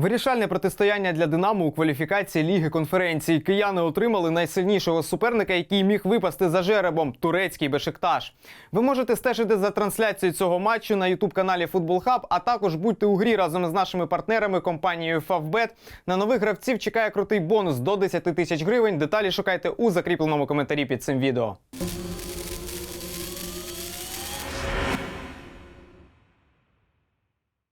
Вирішальне протистояння для Динамо у кваліфікації Ліги конференції. Кияни отримали найсильнішого суперника, який міг випасти за жеребом турецький Бешикташ. Ви можете стежити за трансляцією цього матчу на ютуб каналі Футбол Хаб, а також будьте у грі разом з нашими партнерами компанією Фавбет. На нових гравців чекає крутий бонус до 10 тисяч гривень. Деталі шукайте у закріпленому коментарі під цим відео.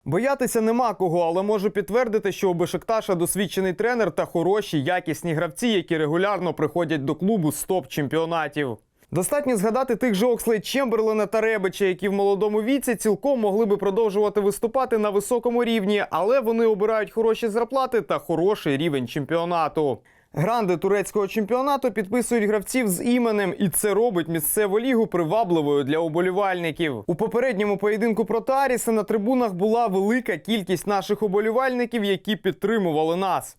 Боятися нема кого, але можу підтвердити, що у Бешикташа досвідчений тренер та хороші, якісні гравці, які регулярно приходять до клубу з топ-чемпіонатів. Достатньо згадати тих же Окслей Чемберлена та Ребича, які в молодому віці цілком могли би продовжувати виступати на високому рівні, але вони обирають хороші зарплати та хороший рівень чемпіонату. Гранди турецького чемпіонату підписують гравців з іменем, і це робить місцеву лігу привабливою для уболівальників. У попередньому поєдинку проти Аріса на трибунах була велика кількість наших уболівальників, які підтримували нас.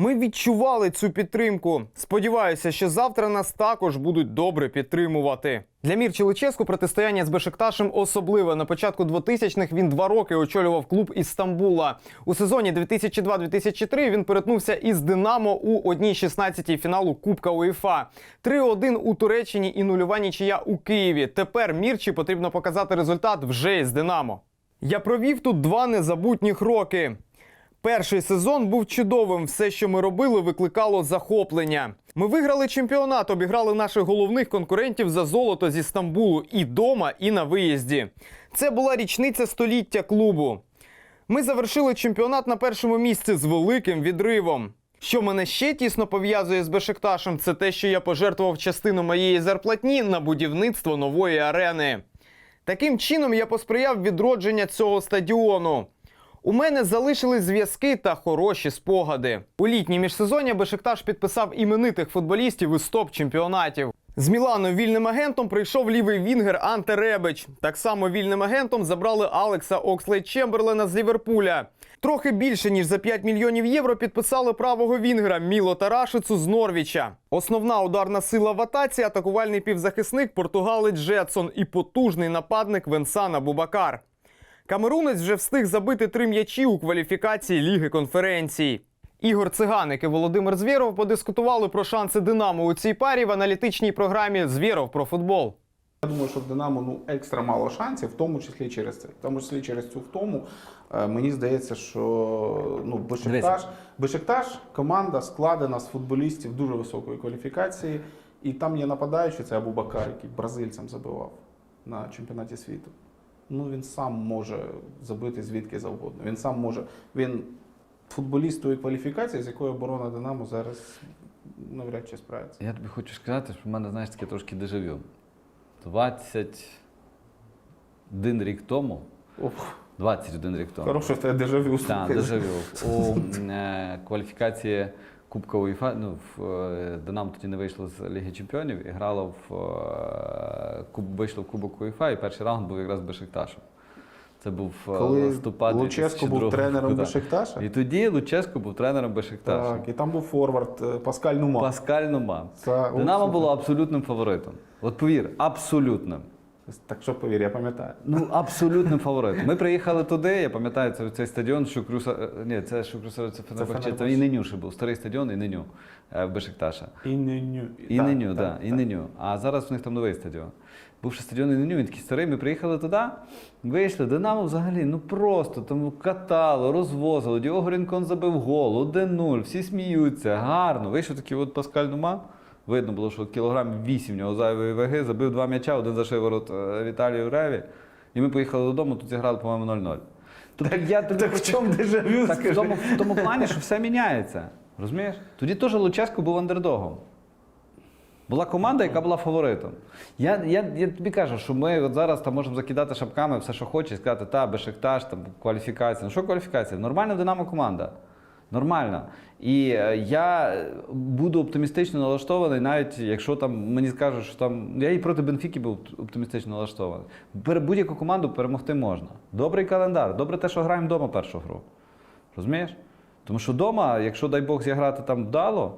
Ми відчували цю підтримку. Сподіваюся, що завтра нас також будуть добре підтримувати. Для Мірчі Лическу протистояння з Бешикташем особливе. На початку 2000-х він два роки очолював клуб із Стамбула. У сезоні 2002-2003 він перетнувся із Динамо у 1-16 фіналу Кубка УЄФА. 3-1 у Туреччині і нульова нічия у Києві. Тепер Мірчі потрібно показати результат вже із Динамо. Я провів тут два незабутніх роки. Перший сезон був чудовим. Все, що ми робили, викликало захоплення. Ми виграли чемпіонат, обіграли наших головних конкурентів за золото зі Стамбулу і дома, і на виїзді. Це була річниця століття клубу. Ми завершили чемпіонат на першому місці з великим відривом. Що мене ще тісно пов'язує з Бешикташем, це те, що я пожертвував частину моєї зарплатні на будівництво нової арени. Таким чином я посприяв відродження цього стадіону. У мене залишились зв'язки та хороші спогади. У літній міжсезоння Бешикташ підписав іменитих футболістів із топ-чемпіонатів. З Мілану вільним агентом прийшов лівий вінгер Анте Ребич. Так само вільним агентом забрали Алекса Окслей Чемберлена з Ліверпуля. Трохи більше ніж за 5 мільйонів євро підписали правого вінгера Міло Тарашицу з Норвіча. Основна ударна сила в атаці атакувальний півзахисник португалець Джетсон і потужний нападник Венсана Бубакар. Камерунець вже встиг забити три м'ячі у кваліфікації Ліги конференцій. Ігор Циганик і Володимир Звєров подискутували про шанси Динамо у цій парі в аналітичній програмі Звєров про футбол. Я думаю, що в Динамо ну екстра мало шансів, в тому числі через це. В тому числі через цю втому. Е, Мені здається, що ну Бешикташ, Бешикташ команда складена з футболістів дуже високої кваліфікації, і там є нападаючий, це Абубакар, який бразильцям забивав на чемпіонаті світу. Ну він сам може забити звідки завгодно. Він сам може. Він футболіст тої кваліфікації, з якою оборона Динамо зараз навряд чи справиться. Я тобі хочу сказати, що в мене, знаєш, таке трошки дежавю. 21 рік тому, Ох, 21 рік тому. хороше в тебе дежавю. Так, дежавю. У е, кваліфікації Кубка УЄФА, ну, в е, Динамо тоді не вийшло з Ліги Чемпіонів і грало в, е, куб, вийшло в Кубок УЄФА, і перший раунд був якраз Бешикташем. Це був е, Коли листопад Луческо був тренером. Бешикташа. І тоді Луческо був тренером Бешикташа. Так, і там був форвард Паскаль Нума. Паскаль Нума. Це- Динамо було абсолютним фаворитом. От повір, абсолютним. Так що повір, я пам'ятаю. Ну, абсолютним фаворитом. Ми приїхали туди, я пам'ятаю, це цей стадіон Шукруса. е, Ні, це Шукруса, це Фенербахче. Це і Неню ще був, старий стадіон і Неню е, в Бешикташа. І Неню. І Неню, так, да, і. Неню. А зараз в них там новий стадіон. Бувши стадіон і Неню, він такий старий. Ми приїхали туди, вийшли. Динамо взагалі, ну просто там катало, розвозило. Діого Рінкон забив гол, 1-0, всі сміються, гарно. Вийшов такий от Паскаль Нума. Видно було, що кілограм 8 в нього зайвої ваги, забив два м'яча, один за шиворот е, Віталію Реві. І ми поїхали додому, тут зіграли, по-моєму, 0-0. Тобто я тобі Так в чому дежавю? так, в тому, в тому плані, що все міняється. Розумієш? Тоді теж Луческо був андердогом. Була команда, яка була фаворитом. Я, я, я тобі кажу, що ми от зараз там можемо закидати шапками все, що хочеш, і сказати, та, Бешикташ, там, кваліфікація. Ну що кваліфікація? Нормальна Динамо команда. Нормальна. І е, я буду оптимістично налаштований, навіть якщо там мені скажуть, що там. Я і проти Бенфіки був оптимістично налаштований. Будь-яку команду перемогти можна. Добрий календар, добре те, що граємо вдома першу гру. Розумієш? Тому що вдома, якщо дай Бог зіграти там вдало,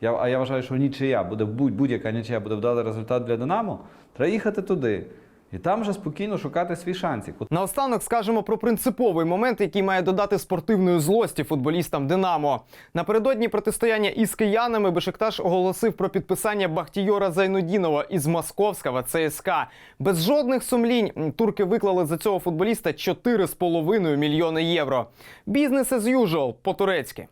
я, а я вважаю, що нічия буде будь- будь-яка нічия буде вдалий результат для Динамо, треба їхати туди. І там вже спокійно шукати свій шансик. Наостанок скажемо про принциповий момент, який має додати спортивної злості футболістам Динамо. Напередодні протистояння із киянами Бешикташ оголосив про підписання Бахтійора Зайнудінова із Московського ЦСКА. Без жодних сумлінь турки виклали за цього футболіста 4,5 мільйони євро. Бізнес as usual по-турецьки.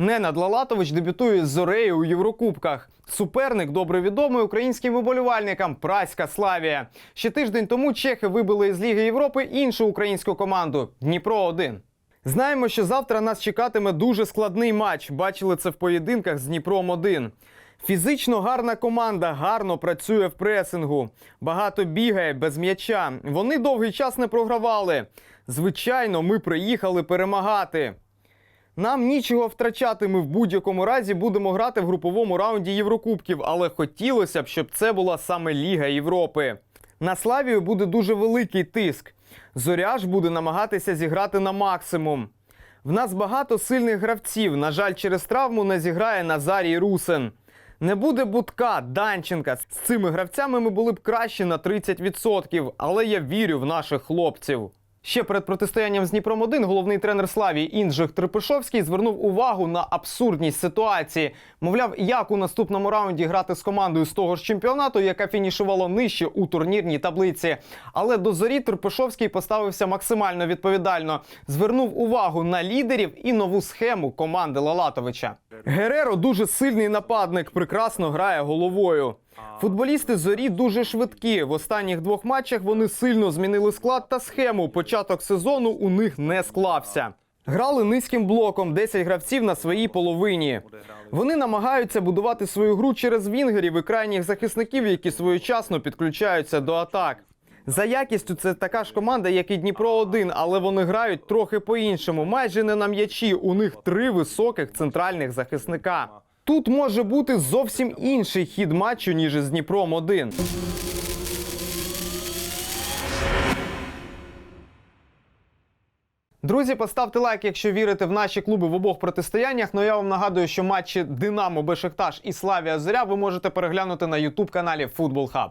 Ненад Лалатович дебютує з Зорею у Єврокубках. Суперник добре відомий українським виболівальникам Праська Славія. Ще тиждень тому чехи вибили із Ліги Європи іншу українську команду Дніпро 1 Знаємо, що завтра нас чекатиме дуже складний матч. Бачили це в поєдинках з Дніпром 1 Фізично гарна команда гарно працює в пресингу. Багато бігає без м'яча. Вони довгий час не програвали. Звичайно, ми приїхали перемагати. Нам нічого втрачати. Ми в будь-якому разі будемо грати в груповому раунді Єврокубків, але хотілося б, щоб це була саме Ліга Європи. На Славію буде дуже великий тиск. Зоря ж буде намагатися зіграти на максимум. В нас багато сильних гравців. На жаль, через травму не зіграє Назарій Русин. Не буде Будка, Данченка. З цими гравцями ми були б краще на 30%, але я вірю в наших хлопців. Ще перед протистоянням з Дніпром 1 головний тренер Славії Інжих Трипишовський звернув увагу на абсурдність ситуації. Мовляв, як у наступному раунді грати з командою з того ж чемпіонату, яка фінішувала нижче у турнірній таблиці. Але до зорі Трипишовський поставився максимально відповідально. Звернув увагу на лідерів і нову схему команди Лалатовича. Гереро дуже сильний нападник, прекрасно грає головою. Футболісти зорі дуже швидкі. В останніх двох матчах вони сильно змінили склад та схему. Початок сезону у них не склався. Грали низьким блоком, 10 гравців на своїй половині. Вони намагаються будувати свою гру через вінгерів і крайніх захисників, які своєчасно підключаються до атак. За якістю це така ж команда, як і Дніпро 1 але вони грають трохи по-іншому. Майже не на м'ячі. У них три високих центральних захисника. Тут може бути зовсім інший хід матчу, ніж із Дніпром 1 Друзі, поставте лайк, якщо вірите в наші клуби в обох протистояннях. Ну я вам нагадую, що матчі Динамо, Бешикташ і Славія Зоря ви можете переглянути на Ютуб каналі Футбол Хаб.